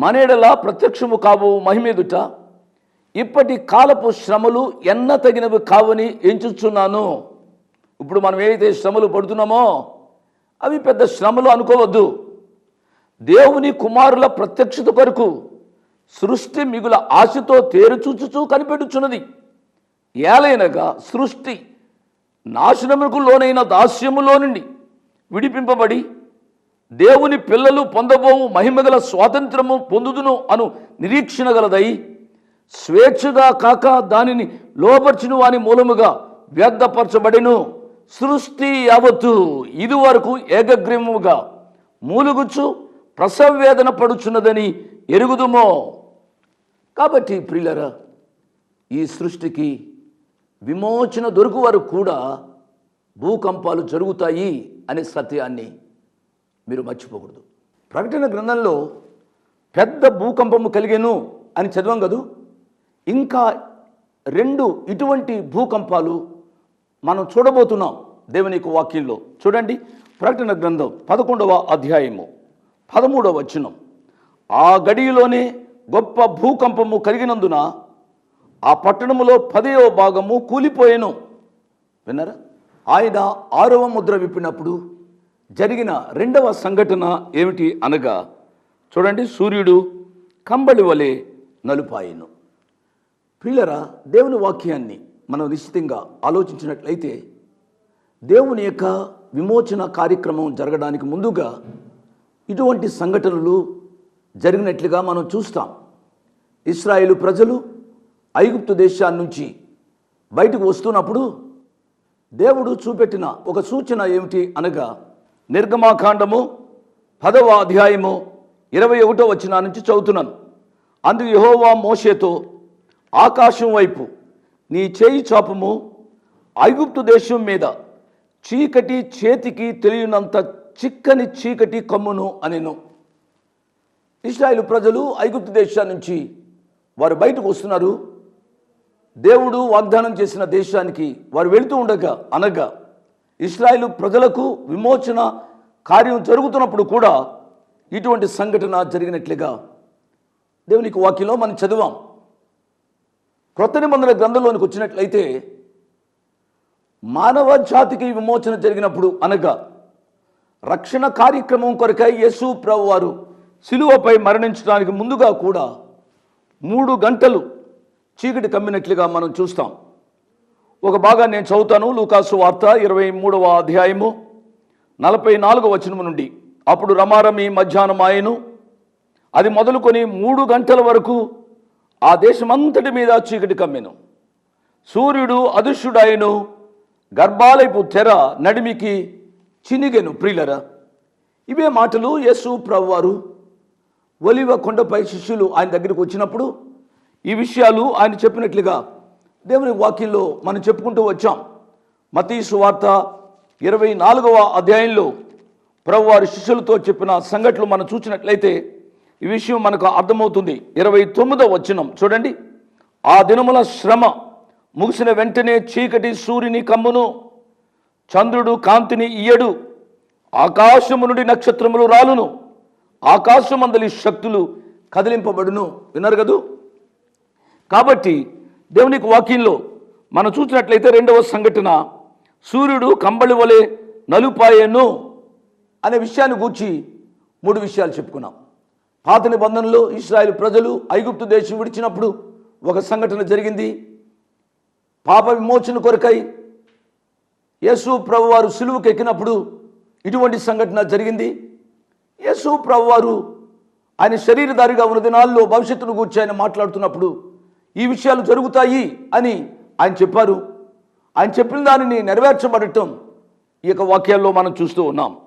మనెడలా ప్రత్యక్షము కావు మహిమేదుట. ఇప్పటి కాలపు శ్రమలు ఎన్న తగినవి కావని ఎంచుచున్నాను. ఇప్పుడు మనం ఏదైతే శ్రమలు పడుతున్నామో అవి పెద్ద శ్రమలు అనుకోవద్దు. దేవుని కుమారుల ప్రత్యక్షత కొరకు సృష్టి మిగుల ఆశతో తేరుచూచుచూ కనిపెట్టుచున్నది ఏలైనగా సృష్టి నాశనముకు లోనైన దాస్యములో నుండి విడిపింపబడి దేవుని పిల్లలు పొందబోవు మహిమగల స్వాతంత్రము పొందుదును అను నిరీక్షణ గలదై స్వేచ్ఛగా కాక దానిని లోపర్చును వాని మూలముగా వ్యర్థపరచబడిను. సృష్టి యావత్తు ఇదివరకు ఏకగ్రీవముగా మూలుగుచ్చు ప్రసవేదన పడుచున్నదని ఎరుగుదుమో. కాబట్టి ప్రియులరా ఈ సృష్టికి విమోచన దొరుకు వరకు కూడా భూకంపాలు జరుగుతాయి అనే సత్యాన్ని మీరు మర్చిపోకూడదు. ప్రకటన గ్రంథంలో పెద్ద భూకంపము కలిగేను అని చదివాం కదూ? ఇంకా రెండు ఇటువంటి భూకంపాలు మనం చూడబోతున్నాం దేవుని యొక్క వాక్యంలో. చూడండి ప్రకటన గ్రంథం పదకొండవ అధ్యాయము పదమూడవ వచనం. ఆ గడియలోనే గొప్ప భూకంపము కలిగినందున ఆ పట్టణములో పదవ భాగము కూలిపోయాను. విన్నారా? ఆయన ఆరవ ముద్ర విప్పినప్పుడు జరిగిన రెండవ సంఘటన ఏమిటి అనగా చూడండి సూర్యుడు కంబళి వలె నలుపాయను. పిల్లరా దేవుని వాక్యాన్ని మనం నిశ్చితంగా ఆలోచించినట్లయితే దేవుని యొక్క విమోచన కార్యక్రమం జరగడానికి ముందుగా ఇటువంటి సంఘటనలు జరిగినట్లుగా మనం చూస్తాం. ఇస్రాయేలు ప్రజలు ఐగుప్తు దేశాన్ని నుంచి బయటకు వస్తున్నప్పుడు దేవుడు చూపెట్టిన ఒక సూచన ఏమిటి అనగా నిర్గమాకాండము పదవ అధ్యాయము ఇరవై ఒకటో వచ్చిన నుంచి చదువుతున్నాను. అందుకు యహోవా మోషేతో ఆకాశం వైపు నీ చేయి చాపము ఐగుప్తు దేశం మీద చీకటి చేతికి తెలియనంత చిక్కని చీకటి కమ్మును అనెను. ఇస్రాయేల్ ప్రజలు ఐగుప్తు దేశం నుంచి వారు బయటకు వస్తున్నారు. దేవుడు వాగ్దానం చేసిన దేశానికి వారు వెళుతూ ఉండగా అనగా ఇస్రాయేల్ ప్రజలకు విమోచన కార్యం జరుగుతున్నప్పుడు కూడా ఇటువంటి సంఘటన జరిగినట్లుగా దేవునికి వాక్యంలో మనం చదివాం. క్రొత్త నిబంధన గ్రంథంలోనికి వచ్చినట్లయితే మానవ జాతికి విమోచన జరిగినప్పుడు అనగా రక్షణ కార్యక్రమం కొరకై యేసు ప్రభు వారు శిలువపై మరణించడానికి ముందుగా కూడా మూడు గంటలు చీకటి కమ్మినట్లుగా మనం చూస్తాం. ఒక భాగాన్ని నేను చదువుతాను లూకాసు వార్త ఇరవై మూడవ అధ్యాయము నలభై నాలుగవ వచనము నుండి. అప్పుడు రమారమి మధ్యాహ్నం ఆయను అది మొదలుకొని మూడు గంటల వరకు ఆ దేశమంతటి మీద చీకటి కమ్మెను. సూర్యుడు అదృశ్యుడాయను గర్భాలయపు తెర నడిమికి చినిగెను ప్రియులరా. ఇవే మాటలు యేసు ప్రభువారు ఒలివ కొండపై శిష్యులు ఆయన దగ్గరికి వచ్చినప్పుడు ఈ విషయాలు ఆయన చెప్పినట్లుగా దేవుని వాక్యంలో మనం చెప్పుకుంటూ వచ్చాం. మతీ వార్త ఇరవై నాలుగవ అధ్యాయంలో ప్రభువారి శిష్యులతో చెప్పిన సంఘటనలు మనం చూసినట్లయితే ఈ విషయం మనకు అర్థమవుతుంది. ఇరవై తొమ్మిదవ వచనం చూడండి. ఆ దినముల శ్రమ ముగిసిన వెంటనే చీకటి సూర్యుని కమ్మును చంద్రుడు కాంతిని ఇయ్యడు. ఆకాశము నుండి నక్షత్రములు రాలును ఆకాశమందలి శక్తులు కదిలింపబడును. విన్నారు కదూ? కాబట్టి దేవునికి వాక్యంలో మనం చూసినట్లయితే రెండవ సంఘటన సూర్యుడు కంబళి వలె నలుపాయను అనే విషయాన్ని గూర్చి మూడు విషయాలు చెప్పుకున్నాం. పాత నిబంధనలో ఇస్రాయేల్ ప్రజలు ఐగుప్తు దేశం విడిచినప్పుడు ఒక సంఘటన జరిగింది. పాప విమోచన కొరకై యేసు ప్రభువారు సులువుకు ఎక్కినప్పుడు ఇటువంటి సంఘటన జరిగింది. యేసు ప్రభువారు ఆయన శరీరధారిగా ఉన్న దినాల్లో భవిష్యత్తును గూర్చి ఆయన మాట్లాడుతున్నప్పుడు ఈ విషయాలు జరుగుతాయి అని ఆయన చెప్పారు. ఆయన చెప్పిన దానిని నెరవేర్చబడటం ఈ యొక్క వాక్యాల్లో మనం చూస్తూ ఉన్నాం.